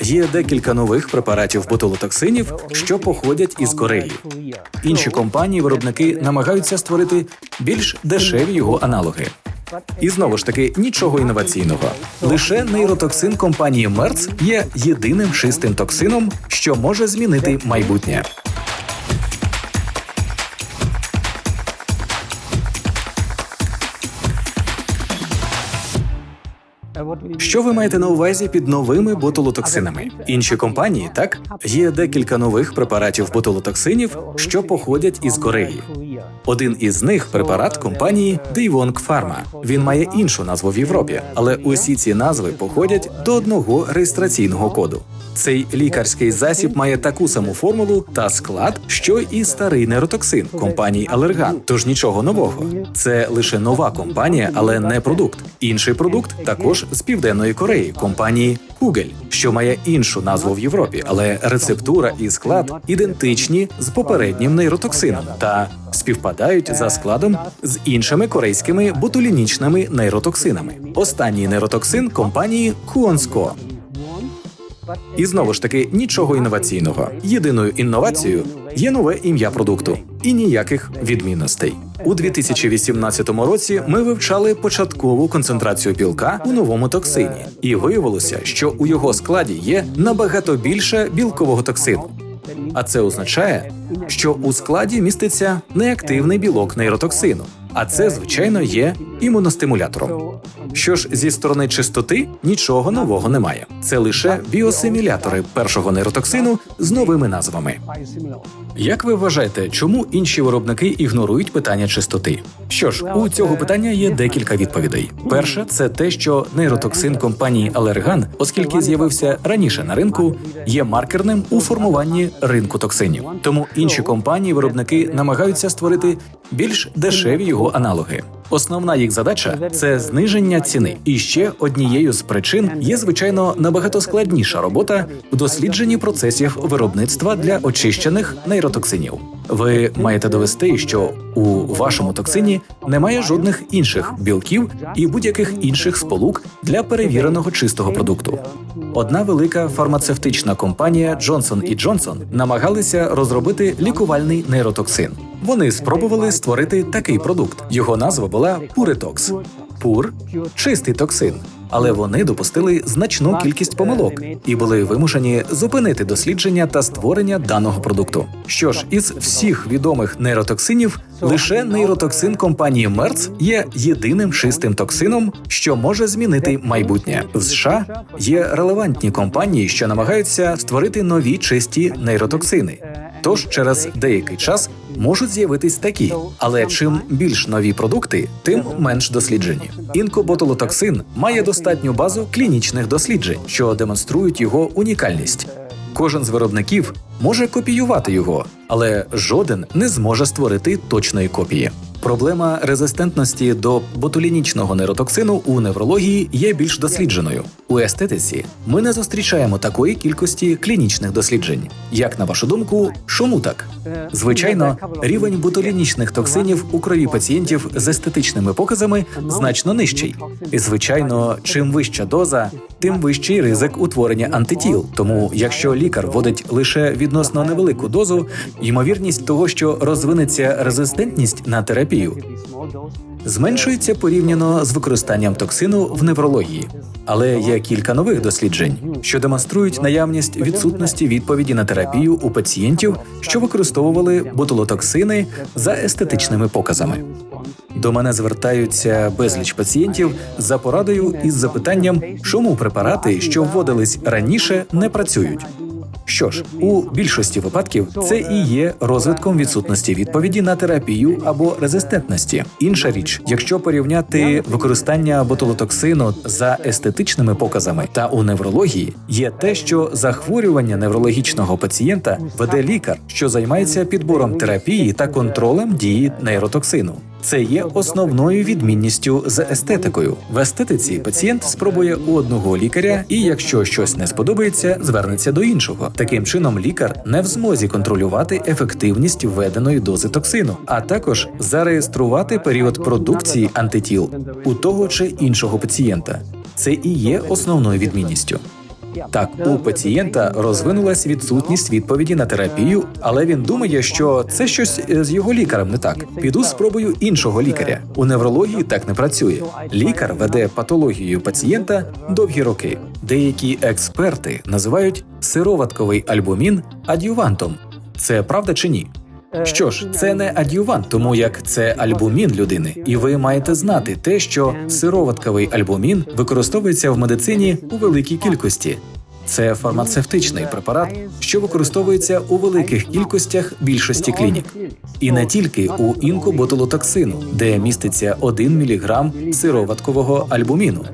Є декілька нових препаратів ботулотоксинів, що походять із Кореї. Інші компанії-виробники намагаються створити більш дешеві його аналоги. І знову ж таки нічого інноваційного. Лише нейротоксин компанії Мерц є єдиним чистим токсином, що може змінити майбутнє. Що ви маєте на увазі під новими ботулотоксинами? Інші компанії, так є декілька нових препаратів ботулотоксинів, що походять із Кореї. Один із них препарат компанії Daewon Pharma. Він має іншу назву в Європі, але усі ці назви походять до одного реєстраційного коду. Цей лікарський засіб має таку саму формулу та склад, що і старий нейротоксин компанії Алерган. Тож нічого нового. Це лише нова компанія, але не продукт. Інший продукт також з південної Кореї компанії Хугель, що має іншу назву в Європі, але рецептура і склад ідентичні з попереднім нейротоксином та співпадають за складом з іншими корейськими ботулінічними нейротоксинами. Останній нейротоксин компанії Хуонско. І знову ж таки нічого інноваційного. Єдиною інновацією є нове ім'я продукту і ніяких відмінностей. У 2018 році ми вивчали початкову концентрацію білка у новому токсині, і виявилося, що у його складі є набагато більше білкового токсину. А це означає, що у складі міститься неактивний білок нейротоксину, а це, звичайно, є імуностимулятором. Що ж зі сторони чистоти нічого нового немає. Це лише біосимілятори першого нейротоксину з новими назвами. Як ви вважаєте, чому інші виробники ігнорують питання чистоти? Що ж, у цього питання є декілька відповідей. Перше, це те, що нейротоксин компанії Алерган, оскільки з'явився раніше на ринку, є маркерним у формуванні ринку токсинів. Тому інші компанії-виробники намагаються створити більш дешеві його аналоги. Основна їх задача це зниження ціни. І ще однією з причин є звичайно набагато складніша робота в дослідженні процесів виробництва для очищених нейротоксинів. Ви маєте довести, що у вашому токсині немає жодних інших білків і будь-яких інших сполук для перевіреного чистого продукту. Одна велика фармацевтична компанія Johnson Johnson намагалися розробити лікувальний нейротоксин. Вони спробували створити такий продукт. Його назва була Пуритокс. Пур чистий токсин. Але вони допустили значну кількість помилок і були вимушені зупинити дослідження та створення даного продукту. Що ж, із всіх відомих нейротоксинів лише нейротоксин компанії Мерц є єдиним чистим токсином, що може змінити майбутнє. В США є релевантні компанії, що намагаються створити нові чисті нейротоксини. Тож через деякий час можуть з'явитись такі, але чим більш нові продукти, тим менш досліджені. Інкоботулотоксин має достатню базу клінічних досліджень, що демонструють його унікальність. Кожен з виробників може копіювати його, але жоден не зможе створити точної копії. Проблема резистентності до ботулінічного нейротоксину у неврології є більш дослідженою. У естетиці ми не зустрічаємо такої кількості клінічних досліджень. Як на вашу думку, чому так? Звичайно, рівень ботулінічних токсинів у крові пацієнтів з естетичними показами значно нижчий. І звичайно, чим вища доза, тим вищий ризик утворення антитіл. Тому, якщо лікар вводить лише відносно невелику дозу, ймовірність того, що розвинеться резистентність на терапію, зменшується порівняно з використанням токсину в неврології. Але є кілька нових досліджень, що демонструють наявність відсутності відповіді на терапію у пацієнтів, що використовували ботулотоксини за естетичними показами. До мене звертаються безліч пацієнтів за порадою із запитанням, чому препарати, що вводились раніше, не працюють. Що ж, у більшості випадків це і є розвитком відсутності відповіді на терапію або резистентності. Інша річ, якщо порівняти використання ботулотоксину за естетичними показами та у неврології, є те, що захворювання неврологічного пацієнта веде лікар, що займається підбором терапії та контролем дії нейротоксину. Це є основною відмінністю з естетикою. В естетиці пацієнт спробує у одного лікаря, і якщо щось не сподобається, звернеться до іншого. Таким чином, лікар не в змозі контролювати ефективність введеної дози токсину, а також зареєструвати період продукції антитіл у того чи іншого пацієнта. Це і є основною відмінністю. Так, у пацієнта розвинулась відсутність відповіді на терапію, але він думає, що це щось е, з його лікарем не так. Піду спробую іншого лікаря. У неврології так не працює. Лікар веде патологію пацієнта довгі роки. Деякі експерти називають сироватковий альбумін адювантом. Це правда чи ні? Що ж, це не адювант, тому як це альбумін людини, і ви маєте знати те, що сироватковий альбумін використовується в медицині у великій кількості. Це фармацевтичний препарат, що використовується у великих кількостях більшості клінік, і не тільки у інкоботулотоксину, де міститься 1 мг сироваткового альбуміну.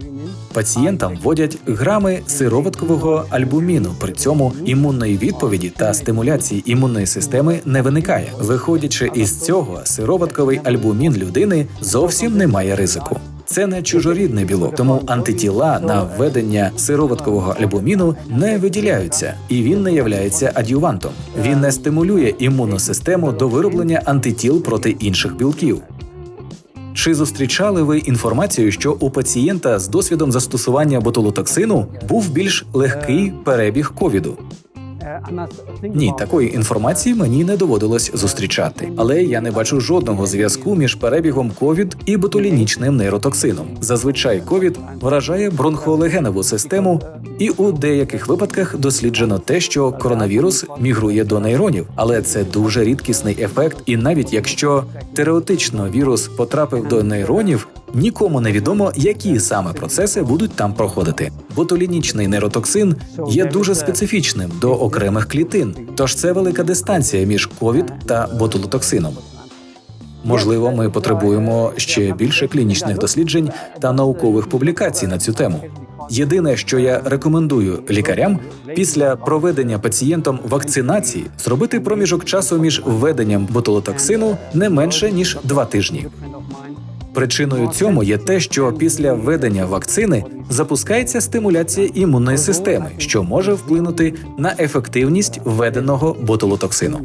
Пацієнтам вводять грами сироваткового альбуміну. При цьому імунної відповіді та стимуляції імунної системи не виникає. Виходячи із цього, сироватковий альбумін людини зовсім не має ризику. Це не чужорідний білок, тому антитіла на введення сироваткового альбуміну не виділяються, і він не являється адювантом. Він не стимулює імунну систему до вироблення антитіл проти інших білків. Чи зустрічали ви інформацію, що у пацієнта з досвідом застосування ботулотоксину був більш легкий перебіг ковіду? Ні, такої інформації мені не доводилось зустрічати, але я не бачу жодного зв'язку між перебігом ковід і ботулінічним нейротоксином. Зазвичай ковід вражає бронхоолегенову систему, і у деяких випадках досліджено те, що коронавірус мігрує до нейронів, але це дуже рідкісний ефект. І навіть якщо теоретично вірус потрапив до нейронів, нікому не відомо, які саме процеси будуть там проходити. Ботулінічний нейротоксин є дуже специфічним до окремих клітин, тож це велика дистанція між ковід та ботулотоксином. Можливо, ми потребуємо ще більше клінічних досліджень та наукових публікацій на цю тему. Єдине, що я рекомендую лікарям після проведення пацієнтом вакцинації зробити проміжок часу між введенням ботулотоксину не менше ніж два тижні. Причиною цьому є те, що після введення вакцини запускається стимуляція імунної системи, що може вплинути на ефективність введеного ботулотоксину.